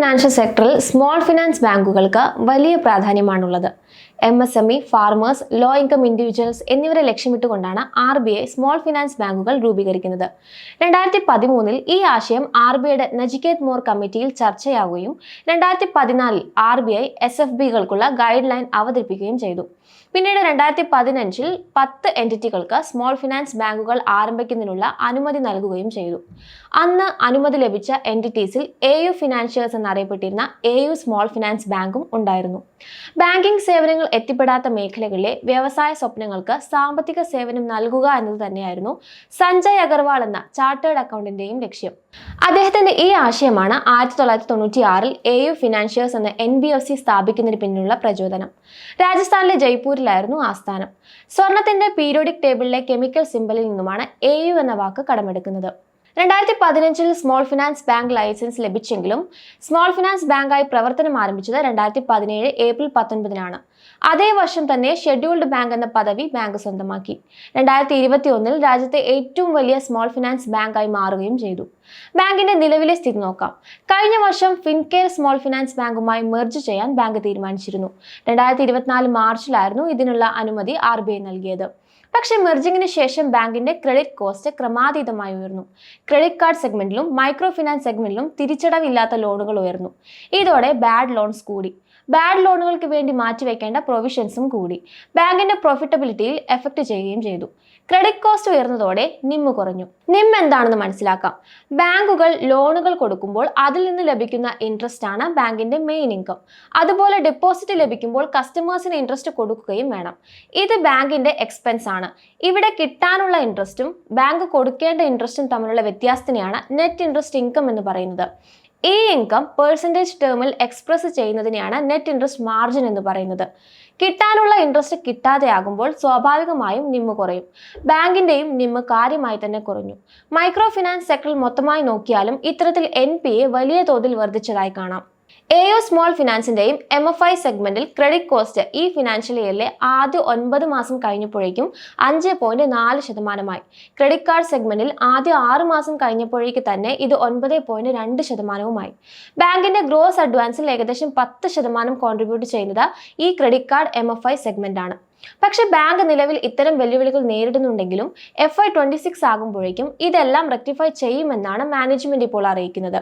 Financial സെക്ടറിൽ small finance ബാങ്കുകൾക്ക് വലിയ പ്രാധാന്യമാണുള്ളത്. M S M E farmers low income individuals എന്നിവരെ ലക്ഷ്യമിട്ടുകൊണ്ടാണ് R B I small finance ബാങ്കുകൾ രൂപീകരിക്കുന്നത്. രണ്ടായിരത്തി പതിമൂന്നിൽ ഈ ആശയം ആർ ബി ഐയുടെ നജിക്കേത് മോർ കമ്മിറ്റിയിൽ ചർച്ചയാവുകയും രണ്ടായിരത്തി പതിനാലിൽ R B I S F ബികൾക്കുള്ള guide line അവതരിപ്പിക്കുകയും ചെയ്തു. പിന്നീട് രണ്ടായിരത്തി പതിനഞ്ചിൽ പത്ത് എന്റിറ്റികൾക്ക് സ്മോൾ ഫിനാൻസ് ബാങ്കുകൾ ആരംഭിക്കുന്നതിനുള്ള അനുമതി നൽകുകയും ചെയ്തു. അന്ന് അനുമതി ലഭിച്ച എന്റിറ്റീസിൽ എ യു ഫിനാൻഷ്യേഴ്സ് എന്നറിയപ്പെട്ടിരുന്ന എ യു സ്മോൾ ഫിനാൻസ് ബാങ്കും ഉണ്ടായിരുന്നു. ബാങ്കിംഗ് സേവനങ്ങൾ എത്തിപ്പെടാത്ത മേഖലകളിലെ വ്യവസായ സ്വപ്നങ്ങൾക്ക് സാമ്പത്തിക സേവനം നൽകുക എന്നത് തന്നെയായിരുന്നു സഞ്ജയ് അഗർവാൾ എന്ന ചാർട്ടേഡ് അക്കൗണ്ടിന്റെയും ലക്ഷ്യം. അദ്ദേഹത്തിന്റെ ഈ ആശയമാണ് ആയിരത്തി തൊള്ളായിരത്തി തൊണ്ണൂറ്റി ആറിൽ എ യു ഫിനാൻഷ്യൽസ് എന്ന എൻ ബി എഫ് സി സ്ഥാപിക്കുന്നതിന് പിന്നിലുള്ള പ്രചോദനം. രാജസ്ഥാനിലെ ജയ്പൂരിലായിരുന്നു ആസ്ഥാനം. സ്വർണത്തിന്റെ പീരിയോഡിക് ടേബിളിലെ കെമിക്കൽ സിമ്പലിൽ നിന്നുമാണ് എ യു എന്ന വാക്ക് കടമെടുക്കുന്നത്. രണ്ടായിരത്തി പതിനഞ്ചിൽ സ്മോൾ ഫിനാൻസ് ബാങ്ക് ലൈസൻസ് ലഭിച്ചെങ്കിലും സ്മോൾ ഫിനാൻസ് ബാങ്കായി പ്രവർത്തനം ആരംഭിച്ചത് രണ്ടായിരത്തി പതിനേഴ് ഏപ്രിൽ പത്തൊൻപതിനാണ്. അതേ വർഷം തന്നെ ഷെഡ്യൂൾഡ് ബാങ്ക് എന്ന പദവി ബാങ്ക് സ്വന്തമാക്കി. രണ്ടായിരത്തി ഇരുപത്തി ഒന്നിൽ രാജ്യത്തെ ഏറ്റവും വലിയ സ്മോൾ ഫിനാൻസ് ബാങ്കായി മാറുകയും ചെയ്തു. ബാങ്കിന്റെ നിലവിലെ സ്ഥിതി നോക്കാം. കഴിഞ്ഞ വർഷം ഫിൻകെയർ സ്മോൾ ഫിനാൻസ് ബാങ്കുമായി മെർജ് ചെയ്യാൻ ബാങ്ക് തീരുമാനിച്ചിരുന്നു. രണ്ടായിരത്തി ഇരുപത്തിനാല് മാർച്ചിലായിരുന്നു ഇതിനുള്ള അനുമതി ആർ നൽകിയത്. പക്ഷേ മെർജിങ്ങിന് ശേഷം ബാങ്കിന്റെ ക്രെഡിറ്റ് കോസ്റ്റ് ക്രമാതീതമായി ഉയർന്നു. ക്രെഡിറ്റ് കാർഡ് സെഗ്മെന്റിലും മൈക്രോ ഫിനാൻസ് സെഗ്മെന്റിലും തിരിച്ചടവില്ലാത്ത ലോണുകൾ ഉയർന്നു. ഇതോടെ ബാഡ് ലോൺസ് കൂടി. ബാഡ് ലോണുകൾക്ക് വേണ്ടി മാറ്റിവെക്കേണ്ട പ്രൊവിഷൻസും കൂടി. ബാങ്കിന്റെ പ്രോഫിറ്റബിലിറ്റിയിൽ എഫക്ട് ചെയ്യുകയും ചെയ്തു. ക്രെഡിറ്റ് കോസ്റ്റ് ഉയർന്നതോടെ നിമ്മ് കുറഞ്ഞു. നിം എന്താണെന്ന് മനസ്സിലാക്കാം. ബാങ്കുകൾ ലോണുകൾ കൊടുക്കുമ്പോൾ അതിൽ നിന്ന് ലഭിക്കുന്ന ഇൻട്രസ്റ്റ് ആണ് ബാങ്കിന്റെ മെയിൻ ഇൻകം അതുപോലെ ഡെപ്പോസിറ്റ് ലഭിക്കുമ്പോൾ കസ്റ്റമേഴ്സിന് ഇൻട്രസ്റ്റ് കൊടുക്കുകയും വേണം. ഇത് ബാങ്കിന്റെ എക്സ്പെൻസ് ആണ്. ഇവിടെ കിട്ടാനുള്ള ഇൻട്രസ്റ്റും ബാങ്ക് കൊടുക്കേണ്ട ഇൻട്രസ്റ്റും തമ്മിലുള്ള വ്യത്യാസത്തിനെയാണ് നെറ്റ് ഇൻട്രസ്റ്റ് ഇൻകം എന്ന് പറയുന്നത്. ഈ ഇൻകം പേഴ്സന്റേജ് ടേമിൽ എക്സ്പ്രസ് ചെയ്യുന്നതിനെയാണ് നെറ്റ് ഇൻട്രസ്റ്റ് മാർജിൻ എന്ന് പറയുന്നത്. കിട്ടാനുള്ള ഇൻട്രസ്റ്റ് കിട്ടാതെയാകുമ്പോൾ സ്വാഭാവികമായും നിമ്മ് കുറയും. ബാങ്കിന്റെയും നിമ്മ് കാര്യമായി തന്നെ കുറഞ്ഞു. മൈക്രോ ഫിനാൻസ് സെക്ടറിൽ മൊത്തമായി നോക്കിയാലും ഇത്തരത്തിൽ എൻ വലിയ തോതിൽ വർദ്ധിച്ചതായി കാണാം. എ ഒ സ്മോൾ ഫിനാൻസിന്റെയും എം എഫ് ഐ സെഗ്മെന്റിൽ ക്രെഡിറ്റ് കോസ്റ്റ് ഈ ഫിനാൻഷ്യൽ ഇയറിലെ ആദ്യ ഒൻപത് മാസം കഴിഞ്ഞപ്പോഴേക്കും അഞ്ച് പോയിന്റ് നാല് ശതമാനമായി. ക്രെഡിറ്റ് കാർഡ് സെഗ്മെന്റിൽ ആദ്യ ആറ് മാസം കഴിഞ്ഞപ്പോഴേക്ക് തന്നെ ഇത് ഒൻപത് പോയിന്റ് രണ്ട് ശതമാനവുമായി. ബാങ്കിന്റെ ഗ്രോസ് അഡ്വാൻസിൽ ഏകദേശം പത്ത് ശതമാനം കോൺട്രിബ്യൂട്ട് ചെയ്യുന്നത് ഈ credit card M F I segment ആണ്. പക്ഷേ ബാങ്ക് നിലവിൽ ഇത്തരം വെല്ലുവിളികൾ നേരിടുന്നുണ്ടെങ്കിലും എഫ് ഐ ട്വന്റി സിക്സ് ആകുമ്പോഴേക്കും ഇതെല്ലാം റെക്ടിഫൈ ചെയ്യുമെന്നാണ് മാനേജ്മെന്റ് ഇപ്പോൾ അറിയിക്കുന്നത്.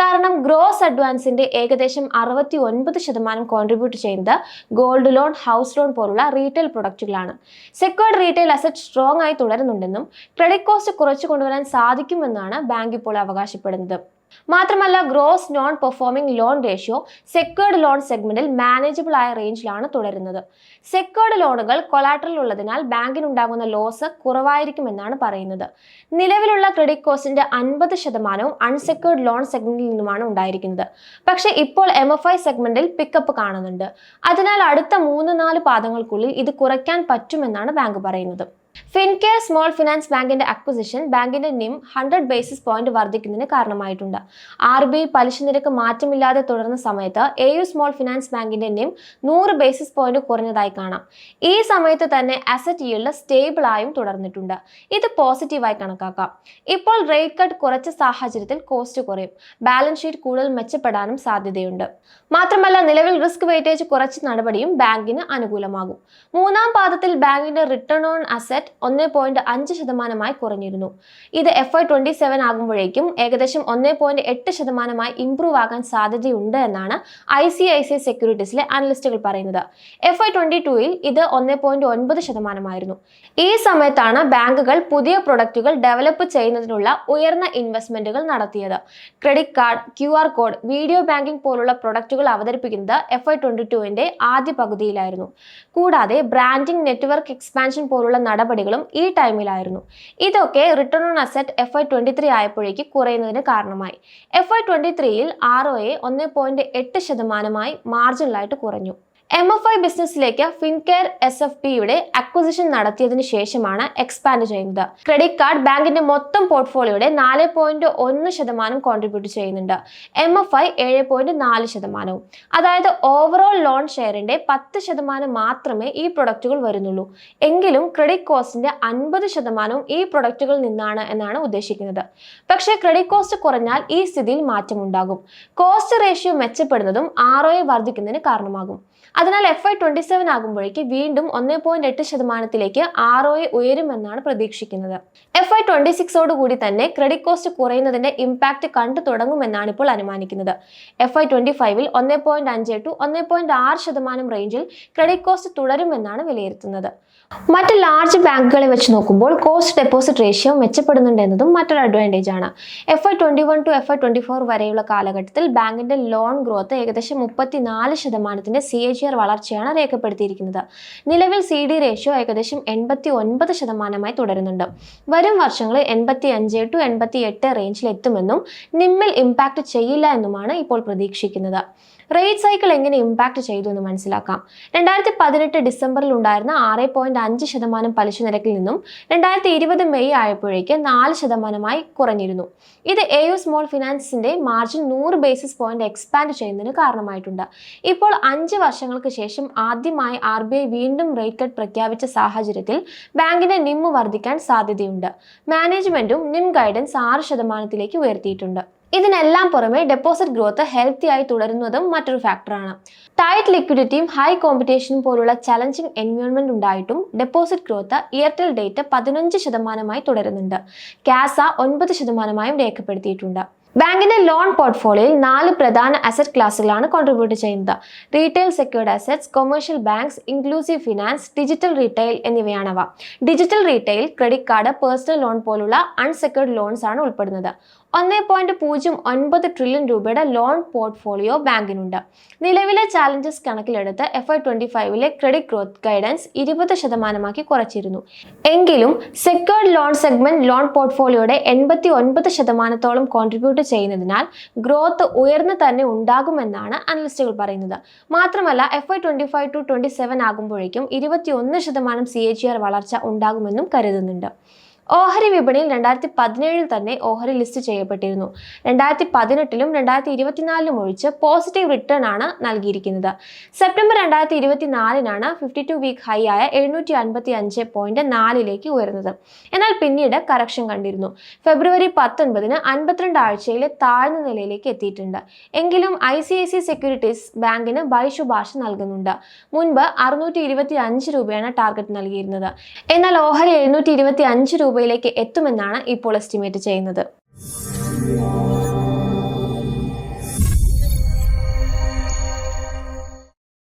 കാരണം ഗ്രോസ് അഡ്വാൻസിന്റെ ഏകദേശം അറുപത്തി ഒൻപത് ശതമാനം കോൺട്രിബ്യൂട്ട് ചെയ്യുന്നത് ഗോൾഡ് ലോൺ ഹൗസ് ലോൺ പോലുള്ള റീറ്റെയിൽ പ്രൊഡക്റ്റുകളാണ്. സെക്യൂർഡ് റീറ്റെയിൽ അസറ്റ് സ്ട്രോങ് ആയി തുടരുന്നുണ്ടെന്നും ക്രെഡിറ്റ് കോസ്റ്റ് കുറച്ചു കൊണ്ടുവരാൻ സാധിക്കുമെന്നാണ് ബാങ്ക് ഇപ്പോൾ അവകാശപ്പെടുന്നത്. മാത്രമല്ല gross non performing loan ratio secured loan സെഗ്മെന്റിൽ മാനേജബിൾ ആയ റേഞ്ചിലാണ് തുടരുന്നത്. സെക്വേർഡ് ലോണുകൾ കൊളാട്രൽ ഉള്ളതിനാൽ ബാങ്കിനുണ്ടാകുന്ന ലോസ് കുറവായിരിക്കുമെന്നാണ് പറയുന്നത്. നിലവിലുള്ള ക്രെഡിറ്റ് കോസ്റ്റിന്റെ അൻപത് ശതമാനവും അൺസെക്വേർഡ് ലോൺ സെഗ്മെന്റിൽ നിന്നുമാണ് ഉണ്ടായിരിക്കുന്നത്. പക്ഷേ ഇപ്പോൾ എം എഫ് ഐ സെഗ്മെന്റിൽ പിക്കപ്പ് കാണുന്നുണ്ട്. അതിനാൽ അടുത്ത മൂന്ന് നാല് പാദങ്ങൾക്കുള്ളിൽ ഇത് കുറയ്ക്കാൻ പറ്റുമെന്നാണ് ബാങ്ക് പറയുന്നത്. ഫിൻകെയർ സ്മോൾ ഫിനാൻസ് ബാങ്കിന്റെ അക്വിസിഷൻ ബാങ്കിന്റെ നിം ഹൺഡ്രഡ് ബേസിസ് പോയിന്റ് വർദ്ധിക്കുന്നതിന് കാരണമായിട്ടുണ്ട്. ആർ ബി ഐ പലിശ നിരക്ക് മാറ്റമില്ലാതെ തുടർന്ന സമയത്ത് എ യു സ്മോൾ ഫിനാൻസ് ബാങ്കിന്റെ നിം നൂറ് ബേസിസ് പോയിന്റ് കുറഞ്ഞതായി കാണാം. ഈ സമയത്ത് തന്നെ അസറ്റ് യീൽഡ് സ്റ്റേബിൾ ആയും തുടർന്നിട്ടുണ്ട്. ഇത് പോസിറ്റീവായി കണക്കാക്കാം. ഇപ്പോൾ റേറ്റ് കട്ട് കുറച്ച സാഹചര്യത്തിൽ കോസ്റ്റ് കുറയും. ബാലൻസ് ഷീറ്റ് കൂടുതൽ മെച്ചപ്പെടാനും സാധ്യതയുണ്ട്. മാത്രമല്ല നിലവിൽ റിസ്ക് വെയിറ്റേജ് കുറച്ച് നടപടിയും ബാങ്കിന് അനുകൂലമാകും. മൂന്നാം പാദത്തിൽ ബാങ്കിന്റെ റിട്ടേൺ ഓൺ അസറ്റ് ഒന്ന് പോയിന്റ് അഞ്ച് ശതമാനമായി കുറഞ്ഞിരുന്നു. ഇത് എഫ് ഐ ട്വന്റി സെവൻ ആകുമ്പോഴേക്കും ഏകദേശം ഒന്ന് പോയിന്റ് എട്ട് ശതമാനമായി ഇംപ്രൂവ് ആകാൻ സാധ്യതയുണ്ട് എന്നാണ് I C I C I സെക്യൂരിറ്റീസിലെ അനലിസ്റ്റുകൾ പറയുന്നത്. എഫ് ഐ ട്വന്റി ടുവിൽ ഇത് ഒന്ന് പോയിന്റ് ഒൻപത് ശതമാനമായിരുന്നു. ഈ സമയത്താണ് ബാങ്കുകൾ പുതിയ പ്രൊഡക്റ്റുകൾ ഡെവലപ്പ് ചെയ്യുന്നതിനുള്ള ഉയർന്ന ഇൻവെസ്റ്റ്മെന്റുകൾ നടത്തിയത്. Credit card Q R code video banking പോലുള്ള പ്രൊഡക്റ്റുകൾ അവതരിപ്പിക്കുന്നത് എഫ് ഐ ട്വന്റി ടുവിന്റെ ആദ്യ പകുതിയിലായിരുന്നു. കൂടാതെ ബ്രാൻഡിംഗ് നെറ്റ്വർക്ക് എക്സ്പാൻഷൻ പോലുള്ള നടപടികളും ഈ ടൈമിലായിരുന്നു. ഇതൊക്കെ return on asset F I twenty three ആയപ്പോഴേക്ക് കുറയുന്നതിന് കാരണമായി. എഫ് ഐ ട്വന്റി ത്രീയിൽ ആർ ഒ എ ഒന്ന് പോയിന്റ് എട്ട് ശതമാനമായി മാർജിനലായിട്ട് കുറഞ്ഞു. എം എഫ് ഐ ബിസിനസ്സിലേക്ക് ഫിൻകെയർ എസ് എഫ് പിയുടെ അക്വസിഷൻ നടത്തിയതിനു ശേഷമാണ് എക്സ്പാൻഡ് ചെയ്യുന്നത്. ക്രെഡിറ്റ് കാർഡ് ബാങ്കിന്റെ മൊത്തം പോർട്ട്ഫോളിയോയുടെ നാല് പോയിന്റ് ഒന്ന് ശതമാനം കോൺട്രിബ്യൂട്ട് ചെയ്യുന്നുണ്ട്. എം എഫ് ഐ ഏഴ് പോയിന്റ് നാല് ശതമാനവും. അതായത് ഓവറോൾ ലോൺ ഷെയറിന്റെ പത്ത് ശതമാനം മാത്രമേ ഈ പ്രൊഡക്റ്റുകൾ വരുന്നുള്ളൂ. എങ്കിലും ക്രെഡിറ്റ് കോസ്റ്റിന്റെ അൻപത് ശതമാനവും ഈ പ്രൊഡക്റ്റുകളിൽ നിന്നാണ് എന്നാണ് ഉദ്ദേശിക്കുന്നത്. പക്ഷേ ക്രെഡിറ്റ് കോസ്റ്റ് കുറഞ്ഞാൽ ഈ സ്ഥിതിയിൽ മാറ്റമുണ്ടാകും. കോസ്റ്റ് റേഷ്യോ മെച്ചപ്പെടുന്നതും ആർ ഒ വർദ്ധിക്കുന്നതിന് കാരണമാകും. അതിനാൽ എഫ് ഐ ട്വന്റി സെവൻ ആകുമ്പോഴേക്ക് വീണ്ടും ഒന്ന് പോയിന്റ് എട്ട് ശതമാനത്തിലേക്ക് ആർ ഒ ഉയരുമെന്നാണ് പ്രതീക്ഷിക്കുന്നത്. എഫ് ഐ ട്വന്റി സിക്സോട് കൂടി തന്നെ ക്രെഡിറ്റ് കോസ്റ്റ് കുറയുന്നതിന്റെ ഇമ്പാക്ട് കണ്ടു തുടങ്ങുമെന്നാണ് ഇപ്പോൾ അനുമാനിക്കുന്നത്. എഫ് ഐ ട്വന്റി ഫൈവിൽ ഒന്ന് പോയിന്റ് അഞ്ച് ടു ഒന്ന് പോയിന്റ് ആറ് ശതമാനം റേഞ്ചിൽ ക്രെഡിറ്റ് കോസ്റ്റ് തുടരുമെന്നാണ് വിലയിരുത്തുന്നത്. മറ്റ് ലാർജ് ബാങ്കുകളെ വെച്ച് നോക്കുമ്പോൾ കോസ്റ്റ് ഡെപ്പോസിറ്റ് റേഷ്യോ മെച്ചപ്പെടുന്നുണ്ട് എന്നതും മറ്റൊരു അഡ്വാന്റേജ് ആണ്. F I twenty one to F I twenty four വരെയുള്ള കാലഘട്ടത്തിൽ ബാങ്കിന്റെ ലോൺ ഗ്രോത്ത് ഏകദേശം മുപ്പത്തിനാല് ശതമാനത്തിന്റെ സി എ ജി ആർ വളർച്ചയാണ് രേഖപ്പെടുത്തിയിരിക്കുന്നത്. നിലവിൽ സി ഡി റേഷ്യോ ഏകദേശം എൺപത്തി ഒൻപത് ശതമാനമായി തുടരുന്നുണ്ട്. വരും വർഷങ്ങളിൽ എൺപത്തി അഞ്ച് ടു എൺപത്തി എട്ട് റേഞ്ചിൽ എത്തുമെന്നും നിമ്മിൽ ഇമ്പാക്ട് ചെയ്യില്ല എന്നുമാണ് ഇപ്പോൾ പ്രതീക്ഷിക്കുന്നത്. റേറ്റ് സൈക്കിൾ എങ്ങനെ ഇമ്പാക്ട് ചെയ്തു എന്ന് മനസ്സിലാക്കാം. രണ്ടായിരത്തി പതിനെട്ട് ഡിസംബറിൽ ഉണ്ടായിരുന്ന ആറ് പോയിന്റ് അഞ്ച് ശതമാനം പലിശ നിരക്കിൽ നിന്നും രണ്ടായിരത്തി ഇരുപത് മെയ് ആയപ്പോഴേക്ക് നാല് ശതമാനമായി കുറഞ്ഞിരുന്നു. ഇത് എ യു സ്മോൾ ഫിനാൻസിന്റെ മാർജിൻ നൂറ് ബേസിസ് പോയിന്റ് എക്സ്പാൻഡ് ചെയ്യുന്നതിന് കാരണമായിട്ടുണ്ട്. ഇപ്പോൾ അഞ്ച് വർഷങ്ങൾക്ക് ശേഷം ആദ്യമായി ആർ ബി ഐ വീണ്ടും റേറ്റ് കട്ട് പ്രഖ്യാപിച്ച സാഹചര്യത്തിൽ ബാങ്കിന്റെ നിമ്മ് വർദ്ധിക്കാൻ സാധ്യതയുണ്ട്. മാനേജ്മെന്റും നിം ഗൈഡൻസ് ആറ് ശതമാനത്തിലേക്ക് ഉയർത്തിയിട്ടുണ്ട്. ഇതിനെല്ലാം പുറമെ ഡെപ്പോസിറ്റ് ഗ്രോത്ത് ഹെൽത്തി ആയി തുടരുന്നതും മറ്റൊരു ഫാക്ടറാണ് ടൈറ്റ് ലിക്വിഡിറ്റിയും ഹൈ കോമ്പറ്റീഷനും പോലുള്ള ചലഞ്ചിങ് എൻവയോൺമെന്റ് ഉണ്ടായിട്ടും ഡെപ്പോസിറ്റ് ഗ്രോത്ത് എയർടെൽ ഡേറ്റ് പതിനഞ്ച് ശതമാനമായി തുടരുന്നുണ്ട്. കാസ ഒൻപത് ശതമാനമായും രേഖപ്പെടുത്തിയിട്ടുണ്ട്. ബാങ്കിന്റെ ലോൺ പോർട്ട്ഫോളിയോയിൽ നാല് പ്രധാന അസറ്റ് ക്ലാസുകളാണ് കോൺട്രിബ്യൂട്ട് ചെയ്യുന്നത്. Retail secured assets commercial banks inclusive finance digital retail എന്നിവയാണവ. Digital retail credit card personal loan പോലുള്ള അൺസെക്യൂർഡ് ലോൺസ് ആണ് ഉൾപ്പെടുന്നത്. ഒന്ന് പോയിന്റ് പൂജ്യം ഒൻപത് ട്രില്യൺ രൂപയുടെ ലോൺ പോർട്ട്ഫോളിയോ ബാങ്കിനുണ്ട്. നിലവിലെ ചാലഞ്ചസ് കണക്കിലെടുത്ത് എഫ് ഐ ട്വന്റി ഫൈവിലെ ക്രെഡിറ്റ് ഗ്രോത്ത് ഗൈഡൻസ് ഇരുപത് ശതമാനമാക്കി കുറച്ചിരുന്നു. എങ്കിലും സെക്യൂർഡ് ലോൺ സെഗ്മെന്റ് ലോൺ പോർട്ട്ഫോളിയോയുടെ എൺപത്തി ഒൻപത് ശതമാനത്തോളം കോൺട്രിബ്യൂട്ട് ചെയ്യുന്നതിനാൽ ഗ്രോത്ത് ഉയർന്നു തന്നെ ഉണ്ടാകുമെന്നാണ് അനലിസ്റ്റുകൾ പറയുന്നത്. മാത്രമല്ല F Y twenty five to twenty seven ആകുമ്പോഴേക്കും ഇരുപത്തി ഒന്ന് ശതമാനം സി എ ജി ആർ വളർച്ച ഉണ്ടാകുമെന്നും കരുതുന്നുണ്ട്. ഓഹരി വിപണിയിൽ രണ്ടായിരത്തി പതിനേഴിൽ തന്നെ ഓഹരി ലിസ്റ്റ് ചെയ്യപ്പെട്ടിരുന്നു. രണ്ടായിരത്തി പതിനെട്ടിലും രണ്ടായിരത്തി ഇരുപത്തിനാലിലും ഒഴിച്ച് പോസിറ്റീവ് റിട്ടേൺ ആണ് നൽകിയിരിക്കുന്നത്. സെപ്റ്റംബർ രണ്ടായിരത്തി ഇരുപത്തിനാലിനാണ് ഫിഫ്റ്റി ടു വീക്ക് ഹൈ ആയ എഴുന്നൂറ്റി അൻപത്തി അഞ്ച് പോയിന്റ് നാലിലേക്ക് ഉയർന്നത്. എന്നാൽ പിന്നീട് കറക്ഷൻ കണ്ടിരുന്നു. ഫെബ്രുവരി പത്തൊൻപതിന് അൻപത്തിരണ്ട് ആഴ്ചയിലെ താഴ്ന്ന നിലയിലേക്ക് എത്തിയിട്ടുണ്ട്. എങ്കിലും I C I C securities ബാങ്കിന് ബൈ ശുപാർശ നൽകുന്നുണ്ട്. മുൻപ് അറുന്നൂറ്റി ഇരുപത്തി അഞ്ച് രൂപയാണ് ടാർഗറ്റ് നൽകിയിരുന്നത്. എന്നാൽ ഓഹരി എഴുന്നൂറ്റി ഇരുപത്തി അഞ്ച് രൂപയിലേക്ക് എത്തുമെന്നാണ് ഇപ്പോൾ എസ്റ്റിമേറ്റ് ചെയ്യുന്നത്.